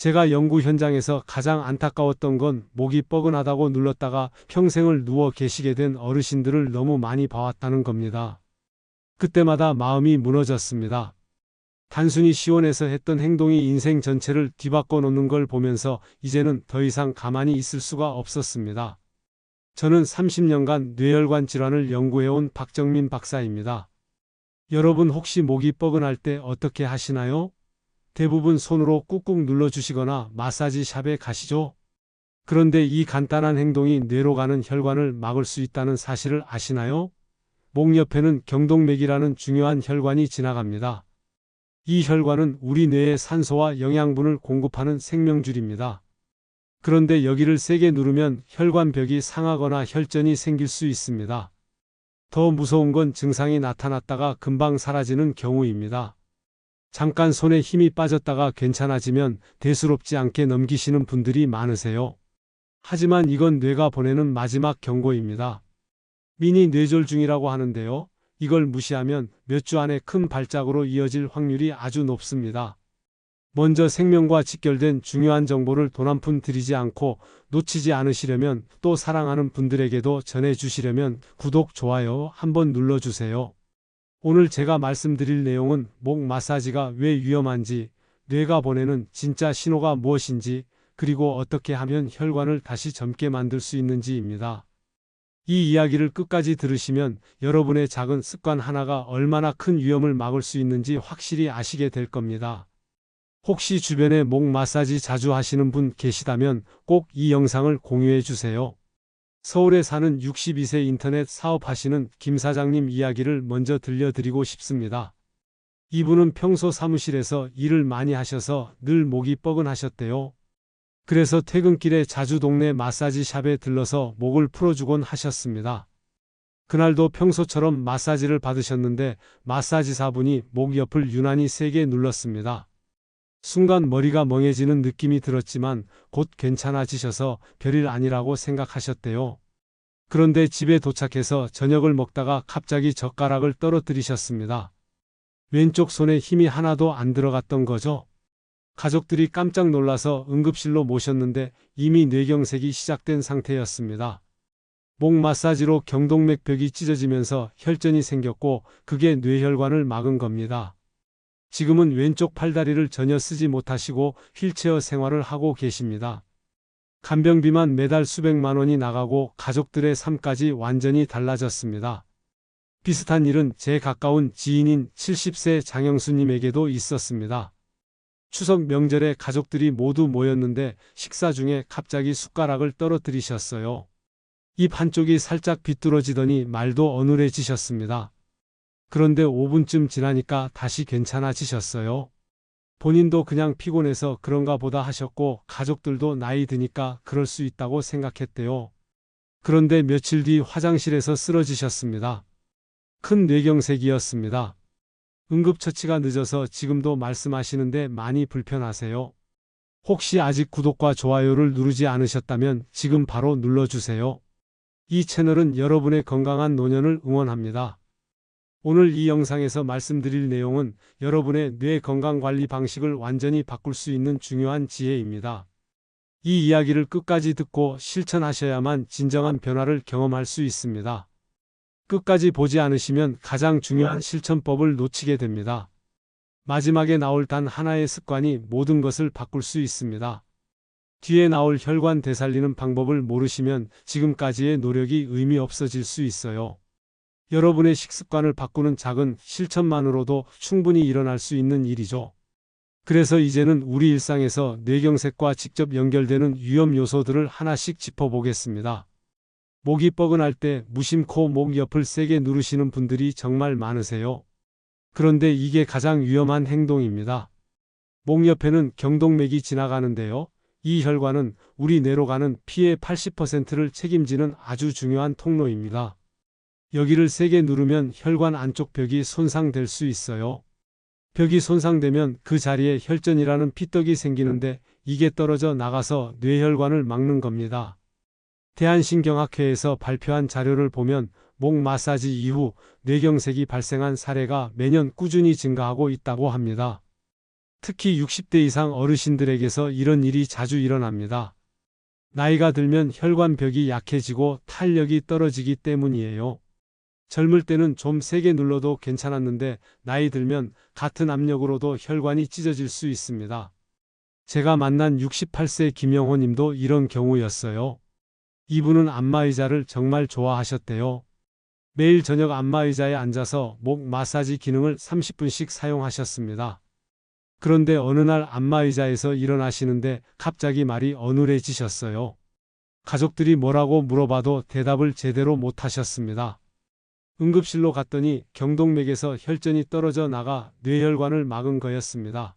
제가 연구 현장에서 가장 안타까웠던 건 목이 뻐근하다고 눌렀다가 평생을 누워 계시게 된 어르신들을 너무 많이 봐왔다는 겁니다. 그때마다 마음이 무너졌습니다. 단순히 시원해서 했던 행동이 인생 전체를 뒤바꿔 놓는 걸 보면서 이제는 더 이상 가만히 있을 수가 없었습니다. 저는 30년간 뇌혈관 질환을 연구해온 박정민 박사입니다. 여러분 혹시 목이 뻐근할 때 어떻게 하시나요? 대부분 손으로 꾹꾹 눌러주시거나 마사지 샵에 가시죠. 그런데 이 간단한 행동이 뇌로 가는 혈관을 막을 수 있다는 사실을 아시나요? 목 옆에는 경동맥이라는 중요한 혈관이 지나갑니다. 이 혈관은 우리 뇌에 산소와 영양분을 공급하는 생명줄입니다. 그런데 여기를 세게 누르면 혈관벽이 상하거나 혈전이 생길 수 있습니다. 더 무서운 건 증상이 나타났다가 금방 사라지는 경우입니다. 잠깐 손에 힘이 빠졌다가 괜찮아지면 대수롭지 않게 넘기시는 분들이 많으세요. 하지만 이건 뇌가 보내는 마지막 경고입니다. 미니 뇌졸 중이라고 하는데요. 이걸 무시하면 몇 주 안에 큰 발작으로 이어질 확률이 아주 높습니다. 먼저 생명과 직결된 중요한 정보를 돈 한 푼 들이지 않고 놓치지 않으시려면 또 사랑하는 분들에게도 전해주시려면 구독, 좋아요 한번 눌러주세요. 오늘 제가 말씀드릴 내용은 목 마사지가 왜 위험한지, 뇌가 보내는 진짜 신호가 무엇인지, 그리고 어떻게 하면 혈관을 다시 젊게 만들 수 있는지입니다. 이 이야기를 끝까지 들으시면 여러분의 작은 습관 하나가 얼마나 큰 위험을 막을 수 있는지 확실히 아시게 될 겁니다. 혹시 주변에 목 마사지 자주 하시는 분 계시다면 꼭 이 영상을 공유해 주세요. 서울에 사는 62세 인터넷 사업하시는 김 사장님 이야기를 먼저 들려드리고 싶습니다. 이분은 평소 사무실에서 일을 많이 하셔서 늘 목이 뻐근하셨대요. 그래서 퇴근길에 자주 동네 마사지 샵에 들러서 목을 풀어주곤 하셨습니다. 그날도 평소처럼 마사지를 받으셨는데 마사지사분이 목 옆을 유난히 세게 눌렀습니다. 순간 머리가 멍해지는 느낌이 들었지만 곧 괜찮아지셔서 별일 아니라고 생각하셨대요. 그런데 집에 도착해서 저녁을 먹다가 갑자기 젓가락을 떨어뜨리셨습니다. 왼쪽 손에 힘이 하나도 안 들어갔던 거죠. 가족들이 깜짝 놀라서 응급실로 모셨는데 이미 뇌경색이 시작된 상태였습니다. 목 마사지로 경동맥 벽이 찢어지면서 혈전이 생겼고 그게 뇌혈관을 막은 겁니다. 지금은 왼쪽 팔다리를 전혀 쓰지 못하시고 휠체어 생활을 하고 계십니다. 간병비만 매달 수백만 원이 나가고 가족들의 삶까지 완전히 달라졌습니다. 비슷한 일은 제 가까운 지인인 70세 장영수님에게도 있었습니다. 추석 명절에 가족들이 모두 모였는데 식사 중에 갑자기 숟가락을 떨어뜨리셨어요. 입 한쪽이 살짝 비뚤어지더니 말도 어눌해지셨습니다. 그런데 5분쯤 지나니까 다시 괜찮아지셨어요. 본인도 그냥 피곤해서 그런가 보다 하셨고 가족들도 나이 드니까 그럴 수 있다고 생각했대요. 그런데 며칠 뒤 화장실에서 쓰러지셨습니다. 큰 뇌경색이었습니다. 응급처치가 늦어서 지금도 말씀하시는데 많이 불편하세요. 혹시 아직 구독과 좋아요를 누르지 않으셨다면 지금 바로 눌러주세요. 이 채널은 여러분의 건강한 노년을 응원합니다. 오늘 이 영상에서 말씀드릴 내용은 여러분의 뇌 건강 관리 방식을 완전히 바꿀 수 있는 중요한 지혜입니다. 이 이야기를 끝까지 듣고 실천하셔야만 진정한 변화를 경험할 수 있습니다. 끝까지 보지 않으시면 가장 중요한 실천법을 놓치게 됩니다. 마지막에 나올 단 하나의 습관이 모든 것을 바꿀 수 있습니다. 뒤에 나올 혈관 되살리는 방법을 모르시면 지금까지의 노력이 의미 없어질 수 있어요. 여러분의 식습관을 바꾸는 작은 실천만으로도 충분히 일어날 수 있는 일이죠. 그래서 이제는 우리 일상에서 뇌경색과 직접 연결되는 위험 요소들을 하나씩 짚어보겠습니다. 목이 뻐근할 때 무심코 목 옆을 세게 누르시는 분들이 정말 많으세요. 그런데 이게 가장 위험한 행동입니다. 목 옆에는 경동맥이 지나가는데요. 이 혈관은 우리 뇌로 가는 피의 80%를 책임지는 아주 중요한 통로입니다. 여기를 세게 누르면 혈관 안쪽 벽이 손상될 수 있어요. 벽이 손상되면 그 자리에 혈전이라는 피떡이 생기는데 이게 떨어져 나가서 뇌혈관을 막는 겁니다. 대한신경학회에서 발표한 자료를 보면 목 마사지 이후 뇌경색이 발생한 사례가 매년 꾸준히 증가하고 있다고 합니다. 특히 60대 이상 어르신들에게서 이런 일이 자주 일어납니다. 나이가 들면 혈관벽이 약해지고 탄력이 떨어지기 때문이에요. 젊을 때는 좀 세게 눌러도 괜찮았는데 나이 들면 같은 압력으로도 혈관이 찢어질 수 있습니다. 제가 만난 68세 김영호 님도 이런 경우였어요. 이분은 안마의자를 정말 좋아하셨대요. 매일 저녁 안마의자에 앉아서 목 마사지 기능을 30분씩 사용하셨습니다. 그런데 어느 날 안마의자에서 일어나시는데 갑자기 말이 어눌해지셨어요. 가족들이 뭐라고 물어봐도 대답을 제대로 못하셨습니다. 응급실로 갔더니 경동맥에서 혈전이 떨어져 나가 뇌혈관을 막은 거였습니다.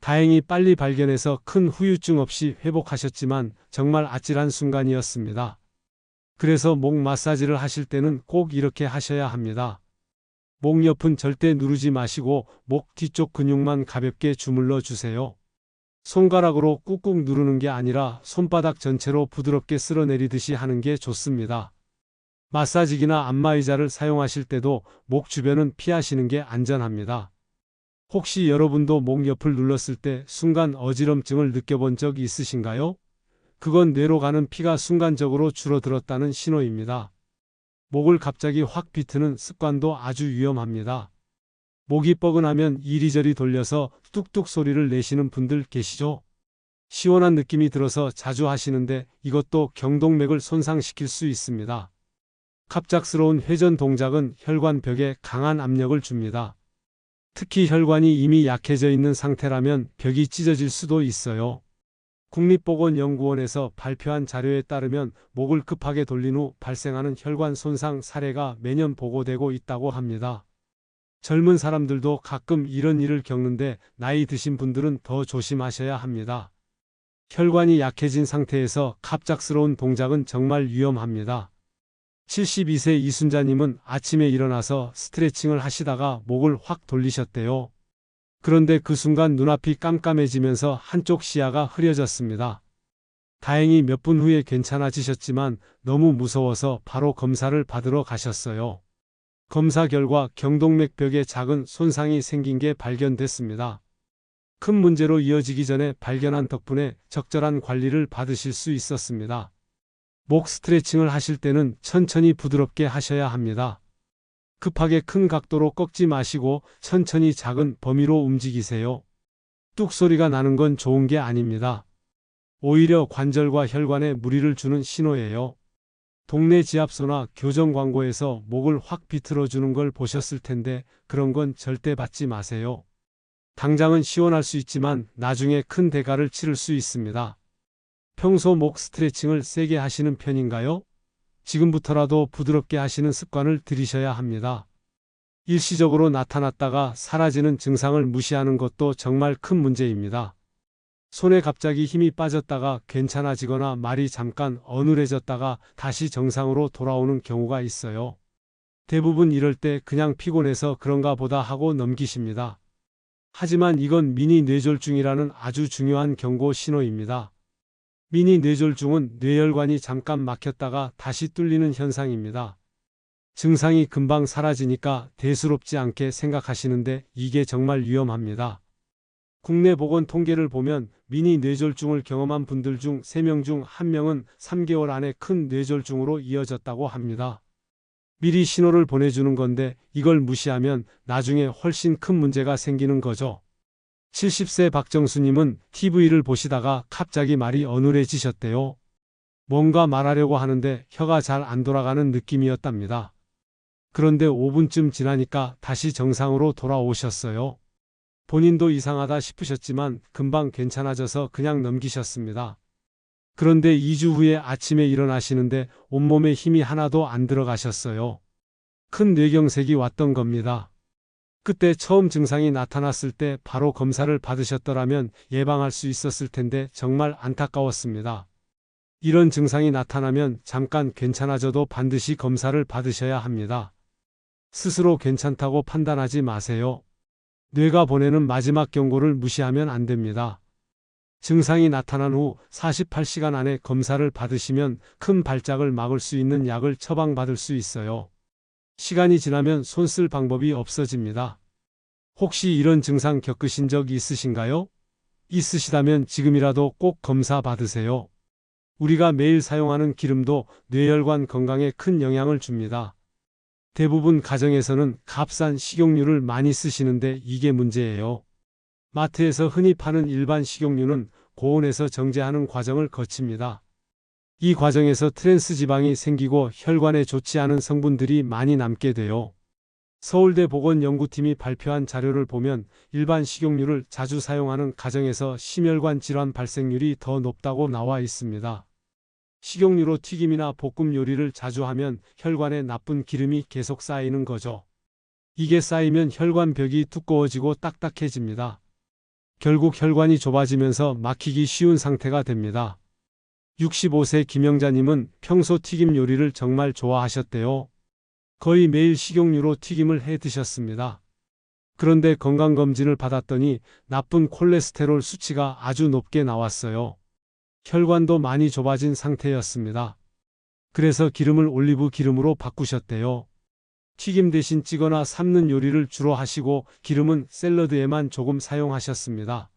다행히 빨리 발견해서 큰 후유증 없이 회복하셨지만 정말 아찔한 순간이었습니다. 그래서 목 마사지를 하실 때는 꼭 이렇게 하셔야 합니다. 목 옆은 절대 누르지 마시고 목 뒤쪽 근육만 가볍게 주물러 주세요. 손가락으로 꾹꾹 누르는 게 아니라 손바닥 전체로 부드럽게 쓸어내리듯이 하는 게 좋습니다. 마사지기나 안마의자를 사용하실 때도 목 주변은 피하시는 게 안전합니다. 혹시 여러분도 목 옆을 눌렀을 때 순간 어지럼증을 느껴본 적 있으신가요? 그건 뇌로 가는 피가 순간적으로 줄어들었다는 신호입니다. 목을 갑자기 확 비트는 습관도 아주 위험합니다. 목이 뻐근하면 이리저리 돌려서 뚝뚝 소리를 내시는 분들 계시죠? 시원한 느낌이 들어서 자주 하시는데 이것도 경동맥을 손상시킬 수 있습니다. 갑작스러운 회전 동작은 혈관벽에 강한 압력을 줍니다. 특히 혈관이 이미 약해져 있는 상태라면 벽이 찢어질 수도 있어요. 국립보건연구원에서 발표한 자료에 따르면 목을 급하게 돌린 후 발생하는 혈관 손상 사례가 매년 보고되고 있다고 합니다. 젊은 사람들도 가끔 이런 일을 겪는데 나이 드신 분들은 더 조심하셔야 합니다. 혈관이 약해진 상태에서 갑작스러운 동작은 정말 위험합니다. 72세 이순자님은 아침에 일어나서 스트레칭을 하시다가 목을 확 돌리셨대요. 그런데 그 순간 눈앞이 깜깜해지면서 한쪽 시야가 흐려졌습니다. 다행히 몇 분 후에 괜찮아지셨지만 너무 무서워서 바로 검사를 받으러 가셨어요. 검사 결과 경동맥벽에 작은 손상이 생긴 게 발견됐습니다. 큰 문제로 이어지기 전에 발견한 덕분에 적절한 관리를 받으실 수 있었습니다. 목 스트레칭을 하실 때는 천천히 부드럽게 하셔야 합니다. 급하게 큰 각도로 꺾지 마시고 천천히 작은 범위로 움직이세요. 뚝 소리가 나는 건 좋은 게 아닙니다. 오히려 관절과 혈관에 무리를 주는 신호예요. 동네 지압소나 교정 광고에서 목을 확 비틀어 주는 걸 보셨을 텐데 그런 건 절대 받지 마세요. 당장은 시원할 수 있지만 나중에 큰 대가를 치를 수 있습니다. 평소 목 스트레칭을 세게 하시는 편인가요? 지금부터라도 부드럽게 하시는 습관을 들이셔야 합니다. 일시적으로 나타났다가 사라지는 증상을 무시하는 것도 정말 큰 문제입니다. 손에 갑자기 힘이 빠졌다가 괜찮아지거나 말이 잠깐 어눌해졌다가 다시 정상으로 돌아오는 경우가 있어요. 대부분 이럴 때 그냥 피곤해서 그런가 보다 하고 넘기십니다. 하지만 이건 미니 뇌졸중이라는 아주 중요한 경고 신호입니다. 미니 뇌졸중은 뇌혈관이 잠깐 막혔다가 다시 뚫리는 현상입니다. 증상이 금방 사라지니까 대수롭지 않게 생각하시는데 이게 정말 위험합니다. 국내 보건 통계를 보면 미니 뇌졸중을 경험한 분들 중 3명 중 1명은 3개월 안에 큰 뇌졸중으로 이어졌다고 합니다. 미리 신호를 보내주는 건데 이걸 무시하면 나중에 훨씬 큰 문제가 생기는 거죠. 70세 박정수님은 TV를 보시다가 갑자기 말이 어눌해지셨대요. 뭔가 말하려고 하는데 혀가 잘 안 돌아가는 느낌이었답니다. 그런데 5분쯤 지나니까 다시 정상으로 돌아오셨어요. 본인도 이상하다 싶으셨지만 금방 괜찮아져서 그냥 넘기셨습니다. 그런데 2주 후에 아침에 일어나시는데 온몸에 힘이 하나도 안 들어가셨어요. 큰 뇌경색이 왔던 겁니다. 그때 처음 증상이 나타났을 때 바로 검사를 받으셨더라면 예방할 수 있었을 텐데 정말 안타까웠습니다. 이런 증상이 나타나면 잠깐 괜찮아져도 반드시 검사를 받으셔야 합니다. 스스로 괜찮다고 판단하지 마세요. 뇌가 보내는 마지막 경고를 무시하면 안 됩니다. 증상이 나타난 후 48시간 안에 검사를 받으시면 큰 발작을 막을 수 있는 약을 처방받을 수 있어요. 시간이 지나면 손 쓸 방법이 없어집니다. 혹시 이런 증상 겪으신 적 있으신가요? 있으시다면 지금이라도 꼭 검사 받으세요. 우리가 매일 사용하는 기름도 뇌혈관 건강에 큰 영향을 줍니다. 대부분 가정에서는 값싼 식용유를 많이 쓰시는데 이게 문제예요. 마트에서 흔히 파는 일반 식용유는 고온에서 정제하는 과정을 거칩니다. 이 과정에서 트랜스 지방이 생기고 혈관에 좋지 않은 성분들이 많이 남게 돼요. 서울대 보건연구팀이 발표한 자료를 보면 일반 식용유를 자주 사용하는 가정에서 심혈관 질환 발생률이 더 높다고 나와 있습니다. 식용유로 튀김이나 볶음 요리를 자주 하면 혈관에 나쁜 기름이 계속 쌓이는 거죠. 이게 쌓이면 혈관벽이 두꺼워지고 딱딱해집니다. 결국 혈관이 좁아지면서 막히기 쉬운 상태가 됩니다. 65세 김영자님은 평소 튀김 요리를 정말 좋아하셨대요. 거의 매일 식용유로 튀김을 해 드셨습니다. 그런데 건강검진을 받았더니 나쁜 콜레스테롤 수치가 아주 높게 나왔어요. 혈관도 많이 좁아진 상태였습니다. 그래서 기름을 올리브 기름으로 바꾸셨대요. 튀김 대신 찌거나 삶는 요리를 주로 하시고 기름은 샐러드에만 조금 사용하셨습니다.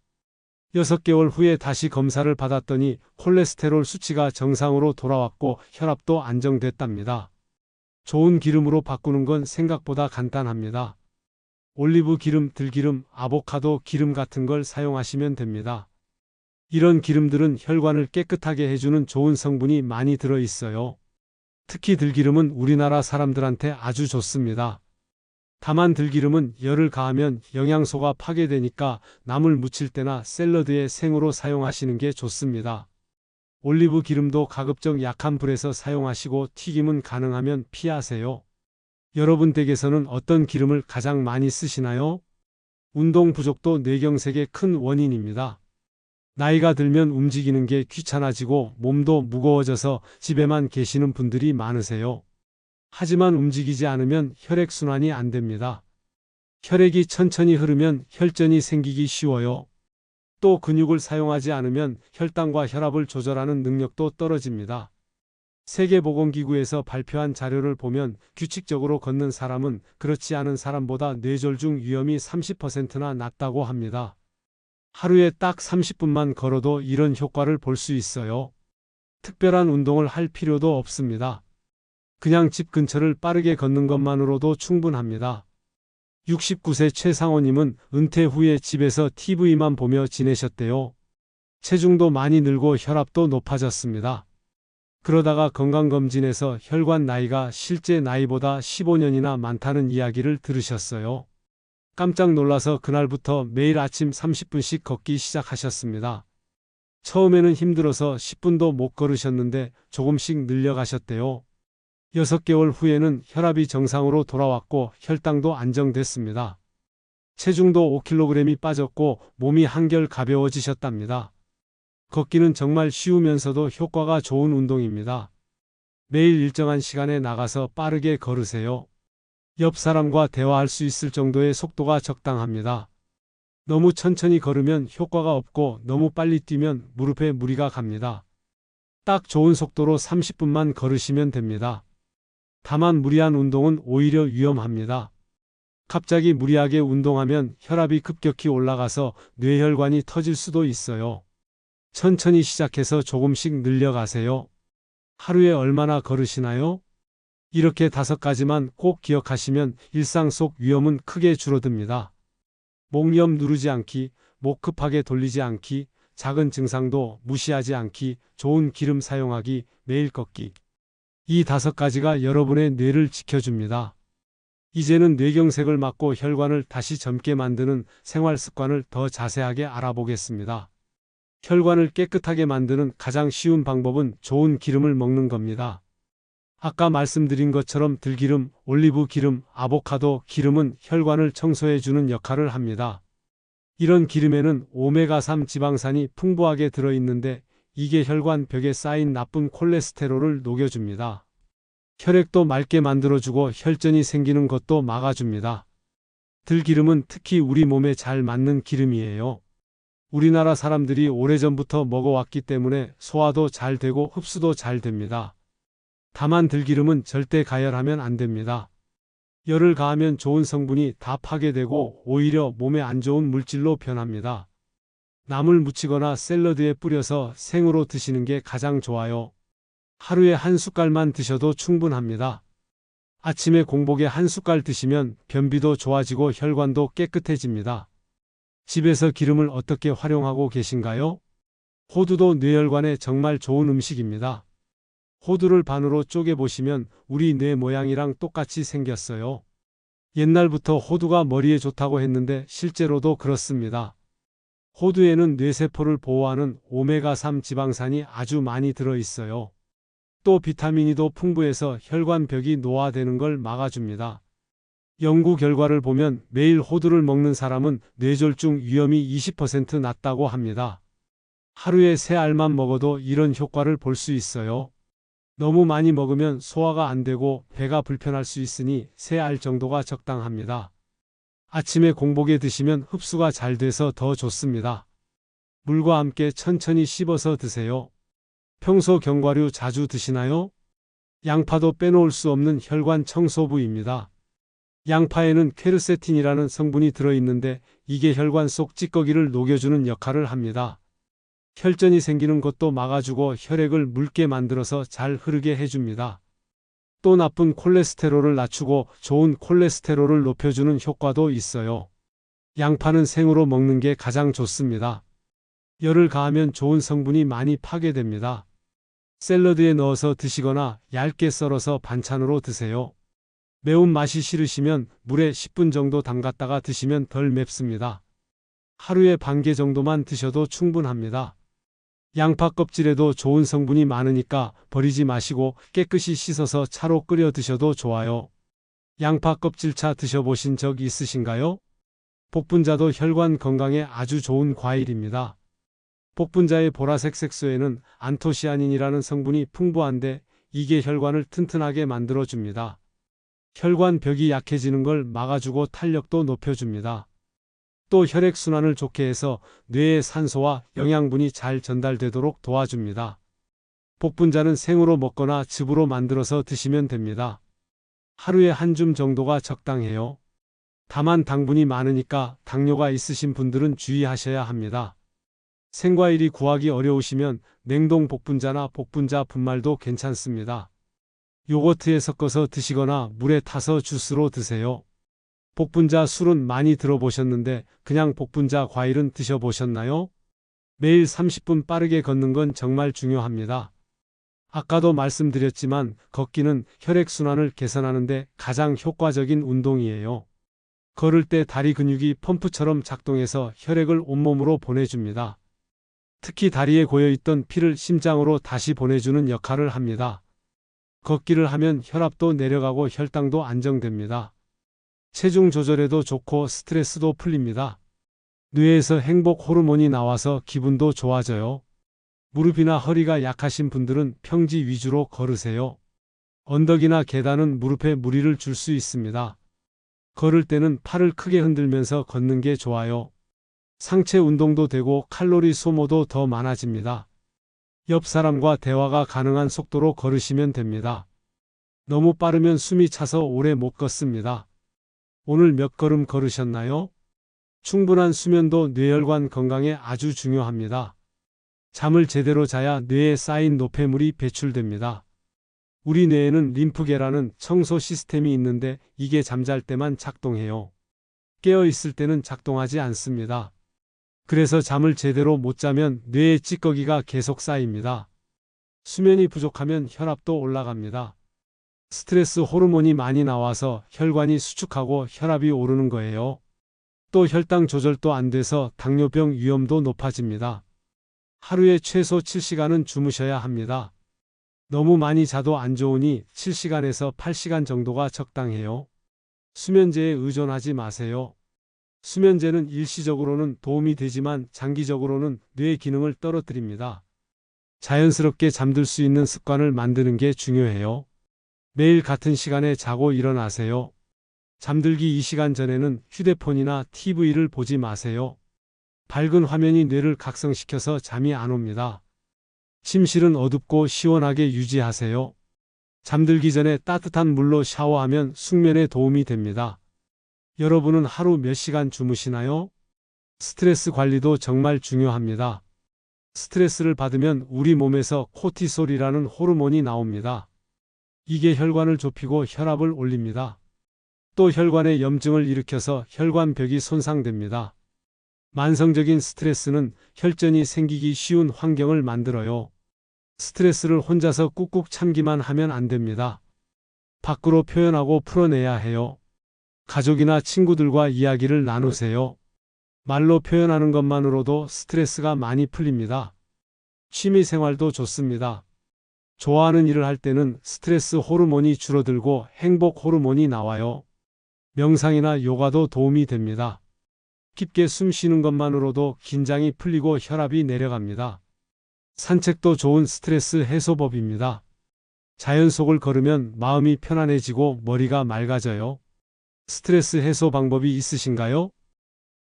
6개월 후에 다시 검사를 받았더니 콜레스테롤 수치가 정상으로 돌아왔고 혈압도 안정됐답니다. 좋은 기름으로 바꾸는 건 생각보다 간단합니다. 올리브 기름, 들기름, 아보카도 기름 같은 걸 사용하시면 됩니다. 이런 기름들은 혈관을 깨끗하게 해주는 좋은 성분이 많이 들어 있어요. 특히 들기름은 우리나라 사람들한테 아주 좋습니다. 다만 들기름은 열을 가하면 영양소가 파괴되니까 나물 무칠 때나 샐러드에 생으로 사용하시는 게 좋습니다. 올리브 기름도 가급적 약한 불에서 사용하시고 튀김은 가능하면 피하세요. 여러분 댁에서는 어떤 기름을 가장 많이 쓰시나요? 운동 부족도 뇌경색의 큰 원인입니다. 나이가 들면 움직이는 게 귀찮아지고 몸도 무거워져서 집에만 계시는 분들이 많으세요. 하지만 움직이지 않으면 혈액순환이 안 됩니다. 혈액이 천천히 흐르면 혈전이 생기기 쉬워요. 또 근육을 사용하지 않으면 혈당과 혈압을 조절하는 능력도 떨어집니다. 세계보건기구에서 발표한 자료를 보면 규칙적으로 걷는 사람은 그렇지 않은 사람보다 뇌졸중 위험이 30%나 낮다고 합니다. 하루에 딱 30분만 걸어도 이런 효과를 볼 수 있어요. 특별한 운동을 할 필요도 없습니다. 그냥 집 근처를 빠르게 걷는 것만으로도 충분합니다. 69세 최상호님은 은퇴 후에 집에서 TV만 보며 지내셨대요. 체중도 많이 늘고 혈압도 높아졌습니다. 그러다가 건강검진에서 혈관 나이가 실제 나이보다 15년이나 많다는 이야기를 들으셨어요. 깜짝 놀라서 그날부터 매일 아침 30분씩 걷기 시작하셨습니다. 처음에는 힘들어서 10분도 못 걸으셨는데 조금씩 늘려가셨대요. 6개월 후에는 혈압이 정상으로 돌아왔고 혈당도 안정됐습니다. 체중도 5kg이 빠졌고 몸이 한결 가벼워지셨답니다. 걷기는 정말 쉬우면서도 효과가 좋은 운동입니다. 매일 일정한 시간에 나가서 빠르게 걸으세요. 옆 사람과 대화할 수 있을 정도의 속도가 적당합니다. 너무 천천히 걸으면 효과가 없고 너무 빨리 뛰면 무릎에 무리가 갑니다. 딱 좋은 속도로 30분만 걸으시면 됩니다. 다만 무리한 운동은 오히려 위험합니다. 갑자기 무리하게 운동하면 혈압이 급격히 올라가서 뇌혈관이 터질 수도 있어요. 천천히 시작해서 조금씩 늘려가세요. 하루에 얼마나 걸으시나요? 이렇게 다섯 가지만 꼭 기억하시면 일상 속 위험은 크게 줄어듭니다. 목염 누르지 않기, 목 급하게 돌리지 않기, 작은 증상도 무시하지 않기, 좋은 기름 사용하기, 매일 걷기. 이 다섯 가지가 여러분의 뇌를 지켜줍니다. 이제는 뇌경색을 막고 혈관을 다시 젊게 만드는 생활 습관을 더 자세하게 알아보겠습니다. 혈관을 깨끗하게 만드는 가장 쉬운 방법은 좋은 기름을 먹는 겁니다. 아까 말씀드린 것처럼 들기름, 올리브 기름, 아보카도 기름은 혈관을 청소해주는 역할을 합니다. 이런 기름에는 오메가3 지방산이 풍부하게 들어있는데 이게 혈관 벽에 쌓인 나쁜 콜레스테롤을 녹여줍니다. 혈액도 맑게 만들어주고 혈전이 생기는 것도 막아줍니다. 들기름은 특히 우리 몸에 잘 맞는 기름이에요. 우리나라 사람들이 오래전부터 먹어왔기 때문에 소화도 잘 되고 흡수도 잘 됩니다. 다만 들기름은 절대 가열하면 안 됩니다. 열을 가하면 좋은 성분이 다 파괴되고 오히려 몸에 안 좋은 물질로 변합니다. 나물 무치거나 샐러드에 뿌려서 생으로 드시는 게 가장 좋아요. 하루에 한 숟갈만 드셔도 충분합니다. 아침에 공복에 한 숟갈 드시면 변비도 좋아지고 혈관도 깨끗해집니다. 집에서 기름을 어떻게 활용하고 계신가요? 호두도 뇌혈관에 정말 좋은 음식입니다. 호두를 반으로 쪼개 보시면 우리 뇌 모양이랑 똑같이 생겼어요. 옛날부터 호두가 머리에 좋다고 했는데 실제로도 그렇습니다. 호두에는 뇌세포를 보호하는 오메가3 지방산이 아주 많이 들어 있어요. 또 비타민이도 풍부해서 혈관벽이 노화되는 걸 막아줍니다. 연구 결과를 보면 매일 호두를 먹는 사람은 뇌졸중 위험이 20% 낮다고 합니다. 하루에 세 알만 먹어도 이런 효과를 볼 수 있어요. 너무 많이 먹으면 소화가 안 되고 배가 불편할 수 있으니 세 알 정도가 적당합니다. 아침에 공복에 드시면 흡수가 잘 돼서 더 좋습니다. 물과 함께 천천히 씹어서 드세요. 평소 견과류 자주 드시나요? 양파도 빼놓을 수 없는 혈관 청소부입니다. 양파에는 퀘르세틴이라는 성분이 들어있는데 이게 혈관 속 찌꺼기를 녹여주는 역할을 합니다. 혈전이 생기는 것도 막아주고 혈액을 묽게 만들어서 잘 흐르게 해줍니다. 또 나쁜 콜레스테롤을 낮추고 좋은 콜레스테롤을 높여주는 효과도 있어요. 양파는 생으로 먹는 게 가장 좋습니다. 열을 가하면 좋은 성분이 많이 파괴됩니다. 샐러드에 넣어서 드시거나 얇게 썰어서 반찬으로 드세요. 매운 맛이 싫으시면 물에 10분 정도 담갔다가 드시면 덜 맵습니다. 하루에 반 개 정도만 드셔도 충분합니다. 양파 껍질에도 좋은 성분이 많으니까 버리지 마시고 깨끗이 씻어서 차로 끓여 드셔도 좋아요. 양파 껍질차 드셔보신 적 있으신가요? 복분자도 혈관 건강에 아주 좋은 과일입니다. 복분자의 보라색 색소에는 안토시아닌이라는 성분이 풍부한데 이게 혈관을 튼튼하게 만들어줍니다. 혈관 벽이 약해지는 걸 막아주고 탄력도 높여줍니다. 또 혈액순환을 좋게 해서 뇌의 산소와 영양분이 잘 전달되도록 도와줍니다. 복분자는 생으로 먹거나 즙으로 만들어서 드시면 됩니다. 하루에 한 줌 정도가 적당해요. 다만 당분이 많으니까 당뇨가 있으신 분들은 주의하셔야 합니다. 생과일이 구하기 어려우시면 냉동 복분자나 복분자 분말도 괜찮습니다. 요거트에 섞어서 드시거나 물에 타서 주스로 드세요. 복분자 술은 많이 들어보셨는데 그냥 복분자 과일은 드셔보셨나요? 매일 30분 빠르게 걷는 건 정말 중요합니다. 아까도 말씀드렸지만 걷기는 혈액순환을 개선하는데 가장 효과적인 운동이에요. 걸을 때 다리 근육이 펌프처럼 작동해서 혈액을 온몸으로 보내줍니다. 특히 다리에 고여있던 피를 심장으로 다시 보내주는 역할을 합니다. 걷기를 하면 혈압도 내려가고 혈당도 안정됩니다. 체중 조절에도 좋고 스트레스도 풀립니다. 뇌에서 행복 호르몬이 나와서 기분도 좋아져요. 무릎이나 허리가 약하신 분들은 평지 위주로 걸으세요. 언덕이나 계단은 무릎에 무리를 줄 수 있습니다. 걸을 때는 팔을 크게 흔들면서 걷는 게 좋아요. 상체 운동도 되고 칼로리 소모도 더 많아집니다. 옆 사람과 대화가 가능한 속도로 걸으시면 됩니다. 너무 빠르면 숨이 차서 오래 못 걷습니다. 오늘 몇 걸음 걸으셨나요? 충분한 수면도 뇌혈관 건강에 아주 중요합니다. 잠을 제대로 자야 뇌에 쌓인 노폐물이 배출됩니다. 우리 뇌에는 림프계라는 청소 시스템이 있는데 이게 잠잘 때만 작동해요. 깨어 있을 때는 작동하지 않습니다. 그래서 잠을 제대로 못 자면 뇌에 찌꺼기가 계속 쌓입니다. 수면이 부족하면 혈압도 올라갑니다. 스트레스 호르몬이 많이 나와서 혈관이 수축하고 혈압이 오르는 거예요. 또 혈당 조절도 안 돼서 당뇨병 위험도 높아집니다. 하루에 최소 7시간은 주무셔야 합니다. 너무 많이 자도 안 좋으니 7시간에서 8시간 정도가 적당해요. 수면제에 의존하지 마세요. 수면제는 일시적으로는 도움이 되지만 장기적으로는 뇌 기능을 떨어뜨립니다. 자연스럽게 잠들 수 있는 습관을 만드는 게 중요해요. 매일 같은 시간에 자고 일어나세요. 잠들기 2시간 전에는 휴대폰이나 TV를 보지 마세요. 밝은 화면이 뇌를 각성시켜서 잠이 안 옵니다. 침실은 어둡고 시원하게 유지하세요. 잠들기 전에 따뜻한 물로 샤워하면 숙면에 도움이 됩니다. 여러분은 하루 몇 시간 주무시나요? 스트레스 관리도 정말 중요합니다. 스트레스를 받으면 우리 몸에서 코티솔이라는 호르몬이 나옵니다. 이게 혈관을 좁히고 혈압을 올립니다. 또 혈관에 염증을 일으켜서 혈관벽이 손상됩니다. 만성적인 스트레스는 혈전이 생기기 쉬운 환경을 만들어요. 스트레스를 혼자서 꾹꾹 참기만 하면 안 됩니다. 밖으로 표현하고 풀어내야 해요. 가족이나 친구들과 이야기를 나누세요. 말로 표현하는 것만으로도 스트레스가 많이 풀립니다. 취미 생활도 좋습니다. 좋아하는 일을 할 때는 스트레스 호르몬이 줄어들고 행복 호르몬이 나와요. 명상이나 요가도 도움이 됩니다. 깊게 숨 쉬는 것만으로도 긴장이 풀리고 혈압이 내려갑니다. 산책도 좋은 스트레스 해소법입니다. 자연 속을 걸으면 마음이 편안해지고 머리가 맑아져요. 스트레스 해소 방법이 있으신가요?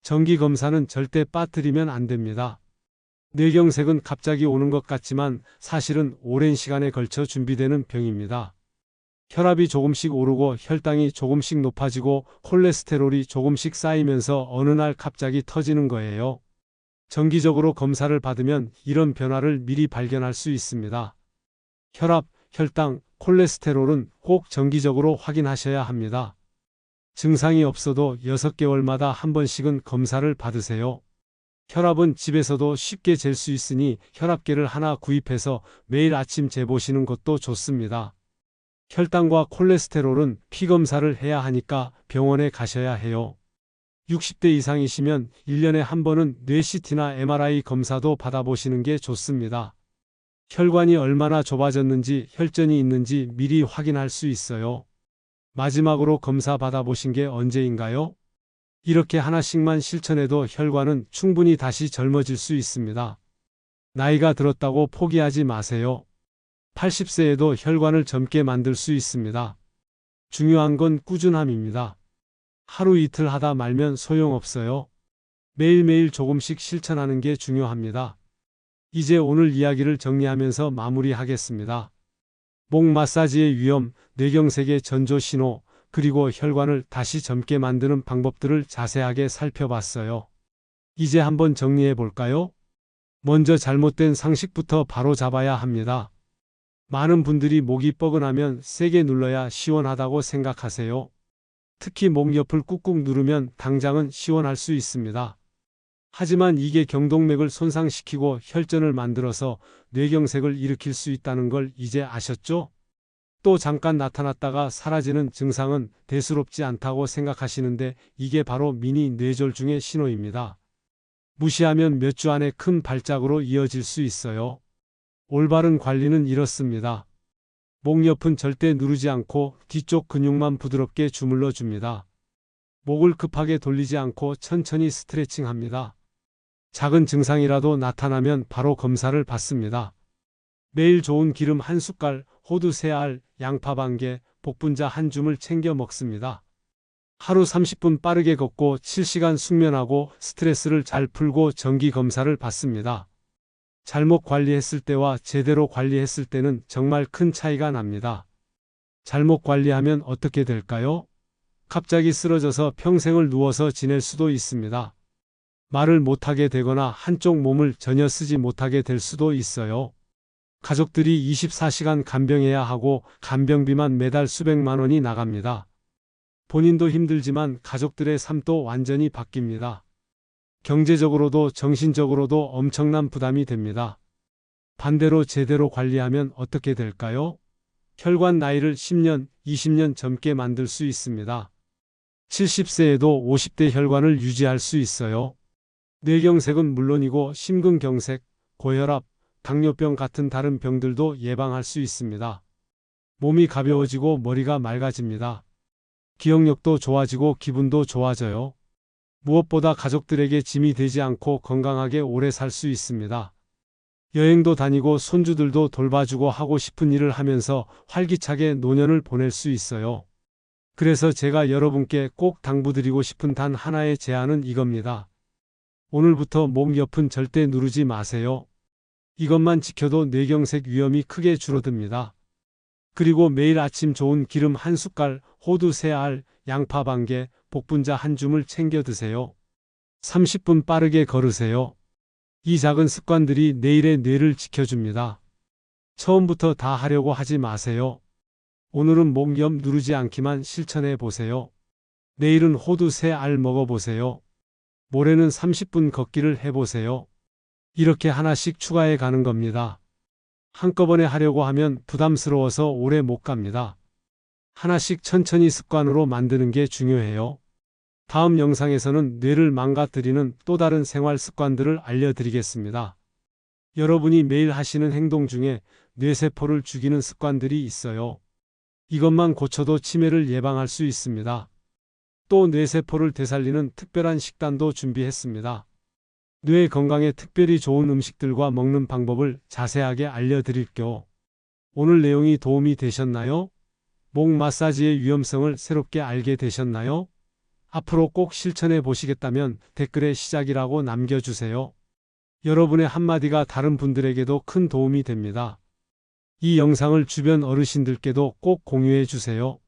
정기 검사는 절대 빠뜨리면 안 됩니다. 뇌경색은 갑자기 오는 것 같지만 사실은 오랜 시간에 걸쳐 준비되는 병입니다. 혈압이 조금씩 오르고 혈당이 조금씩 높아지고 콜레스테롤이 조금씩 쌓이면서 어느 날 갑자기 터지는 거예요. 정기적으로 검사를 받으면 이런 변화를 미리 발견할 수 있습니다. 혈압, 혈당, 콜레스테롤은 꼭 정기적으로 확인하셔야 합니다. 증상이 없어도 6개월마다 한 번씩은 검사를 받으세요. 혈압은 집에서도 쉽게 잴 수 있으니 혈압계를 하나 구입해서 매일 아침 재보시는 것도 좋습니다. 혈당과 콜레스테롤은 피 검사를 해야 하니까 병원에 가셔야 해요. 60대 이상이시면 1년에 한 번은 뇌CT나 MRI 검사도 받아보시는 게 좋습니다. 혈관이 얼마나 좁아졌는지 혈전이 있는지 미리 확인할 수 있어요. 마지막으로 검사 받아보신 게 언제인가요? 이렇게 하나씩만 실천해도 혈관은 충분히 다시 젊어질 수 있습니다. 나이가 들었다고 포기하지 마세요. 80세에도 혈관을 젊게 만들 수 있습니다. 중요한 건 꾸준함입니다. 하루 이틀 하다 말면 소용없어요. 매일매일 조금씩 실천하는 게 중요합니다. 이제 오늘 이야기를 정리하면서 마무리하겠습니다. 목 마사지의 위험, 뇌경색의 전조 신호, 그리고 혈관을 다시 젊게 만드는 방법들을 자세하게 살펴봤어요. 이제 한번 정리해 볼까요? 먼저 잘못된 상식부터 바로 잡아야 합니다. 많은 분들이 목이 뻐근하면 세게 눌러야 시원하다고 생각하세요. 특히 목 옆을 꾹꾹 누르면 당장은 시원할 수 있습니다. 하지만 이게 경동맥을 손상시키고 혈전을 만들어서 뇌경색을 일으킬 수 있다는 걸 이제 아셨죠? 또 잠깐 나타났다가 사라지는 증상은 대수롭지 않다고 생각하시는데 이게 바로 미니 뇌졸중의 신호입니다. 무시하면 몇 주 안에 큰 발작으로 이어질 수 있어요. 올바른 관리는 이렇습니다. 목 옆은 절대 누르지 않고 뒤쪽 근육만 부드럽게 주물러 줍니다. 목을 급하게 돌리지 않고 천천히 스트레칭 합니다. 작은 증상이라도 나타나면 바로 검사를 받습니다. 매일 좋은 기름 한 숟갈, 호두 세 알, 양파 반 개, 복분자 한 줌을 챙겨 먹습니다. 하루 30분 빠르게 걷고 7시간 숙면하고 스트레스를 잘 풀고 정기 검사를 받습니다. 잘못 관리했을 때와 제대로 관리했을 때는 정말 큰 차이가 납니다. 잘못 관리하면 어떻게 될까요? 갑자기 쓰러져서 평생을 누워서 지낼 수도 있습니다. 말을 못하게 되거나 한쪽 몸을 전혀 쓰지 못하게 될 수도 있어요. 가족들이 24시간 간병해야 하고 간병비만 매달 수백만 원이 나갑니다. 본인도 힘들지만 가족들의 삶도 완전히 바뀝니다. 경제적으로도 정신적으로도 엄청난 부담이 됩니다. 반대로 제대로 관리하면 어떻게 될까요? 혈관 나이를 10년, 20년 젊게 만들 수 있습니다. 70세에도 50대 혈관을 유지할 수 있어요. 뇌경색은 물론이고 심근경색, 고혈압, 당뇨병 같은 다른 병들도 예방할 수 있습니다. 몸이 가벼워지고 머리가 맑아집니다. 기억력도 좋아지고 기분도 좋아져요. 무엇보다 가족들에게 짐이 되지 않고 건강하게 오래 살 수 있습니다. 여행도 다니고 손주들도 돌봐주고 하고 싶은 일을 하면서 활기차게 노년을 보낼 수 있어요. 그래서 제가 여러분께 꼭 당부드리고 싶은 단 하나의 제안은 이겁니다. 오늘부터 목 옆은 절대 누르지 마세요. 이것만 지켜도 뇌경색 위험이 크게 줄어듭니다. 그리고 매일 아침 좋은 기름 한 숟갈, 호두 세 알, 양파 반 개, 복분자 한 줌을 챙겨 드세요. 30분 빠르게 걸으세요. 이 작은 습관들이 내일의 뇌를 지켜줍니다. 처음부터 다 하려고 하지 마세요. 오늘은 목염 누르지 않기만 실천해 보세요. 내일은 호두 세 알 먹어보세요. 모레는 30분 걷기를 해보세요. 이렇게 하나씩 추가해 가는 겁니다. 한꺼번에 하려고 하면 부담스러워서 오래 못 갑니다. 하나씩 천천히 습관으로 만드는 게 중요해요. 다음 영상에서는 뇌를 망가뜨리는 또 다른 생활 습관들을 알려드리겠습니다. 여러분이 매일 하시는 행동 중에 뇌세포를 죽이는 습관들이 있어요. 이것만 고쳐도 치매를 예방할 수 있습니다. 또 뇌세포를 되살리는 특별한 식단도 준비했습니다. 뇌 건강에 특별히 좋은 음식들과 먹는 방법을 자세하게 알려드릴게요. 오늘 내용이 도움이 되셨나요? 목 마사지의 위험성을 새롭게 알게 되셨나요? 앞으로 꼭 실천해 보시겠다면 댓글에 시작이라고 남겨주세요. 여러분의 한마디가 다른 분들에게도 큰 도움이 됩니다. 이 영상을 주변 어르신들께도 꼭 공유해 주세요.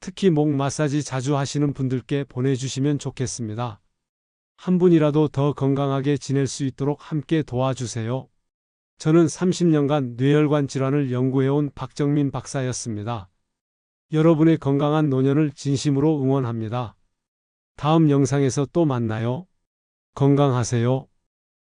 특히 목 마사지 자주 하시는 분들께 보내주시면 좋겠습니다. 한 분이라도 더 건강하게 지낼 수 있도록 함께 도와주세요. 저는 30년간 뇌혈관 질환을 연구해온 박정민 박사였습니다. 여러분의 건강한 노년을 진심으로 응원합니다. 다음 영상에서 또 만나요. 건강하세요.